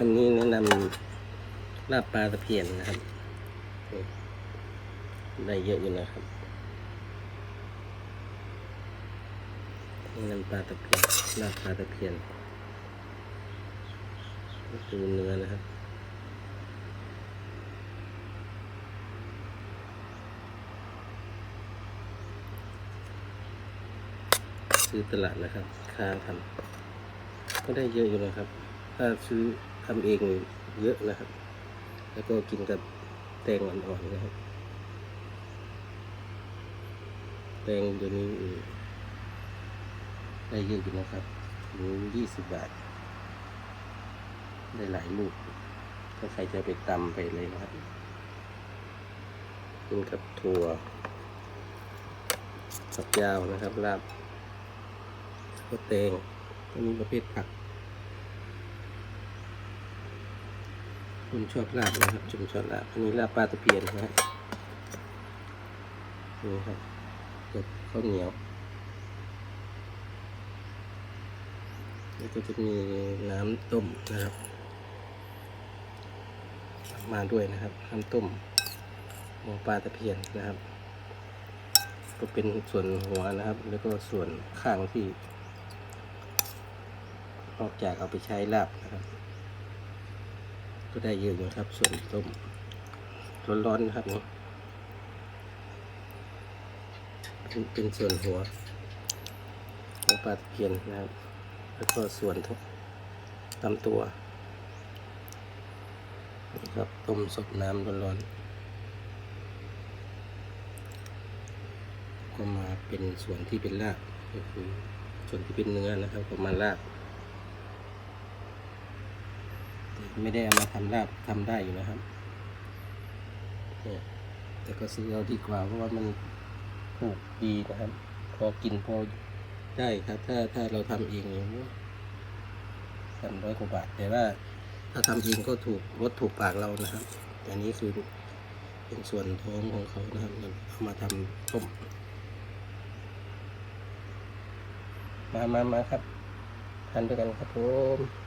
อันนี้แนะนำลาบปลาตะเพียนนะครับ ได้เยอะอยู่นะครับแนะนำปลาตะเพียนลาบปลาตะเพียนนี่คือเนื้อนะครับซื้อตลาดนะครับค่าทำก็ได้เยอะอยู่นะครับ ถ้าซื้อ ทำเองเยอะนะครับ แล้วก็กินกับแตงอ่อนๆนะครับ แตงเดี๋ยวนี้ได้เยอะอยู่นะครับถึงยี่สิบบาท ได้หลายลูก ถ้าใครจะไปตำไปเลยนะครับ กินกับถั่วสับยาวนะครับลาบก็แตงก็มีประเภทผัก คุณชอบลาบนะครับชุมชอบลาบอันนี้ลาบปลาตะเพียนนะครับนี่ครับกับข้าวเหนียวแล้วก็จะมีน้ำต้มนะครับ มาด้วยนะครับน้ำต้มหัวปลาตะเพียนนะครับ ก็เป็นส่วนหัวนะครับ แล้วก็ส่วนข้างที่ นอกจากเอาไปใช้ลาบนะครับ ก็ได้เยอะอยู่ครับส่วนต้มร้อนๆนะครับเป็นเป็นส่วนหัวหัวปลาตะเพียนนะครับ แล้วก็ส่วนทุกตามตัวนี่ครับต้มสดน้ำร้อนๆก็มาเป็นส่วนที่เป็นลาบก็คือส่วนที่เป็นเนื้อนะครับก็มาลาบ ไม่ได้เอามาทำลาบทำได้อยู่นะครับเนี่ยแต่ก็ซื้อเอาดีกว่าเพราะว่ามันถูกดีนะครับ พอกินพอได้ครับ ถ้าถ้าเราทำเองเนี่ยสามร้อยกว่าบาท แต่ว่าถ้าทำเองก็ถูกลดถูกปากเรานะครับแต่อันนี้คือเป็นส่วนท้องของเขานะครับเราเอามาทำต้มมามามาครับทานด้วยกันครับผม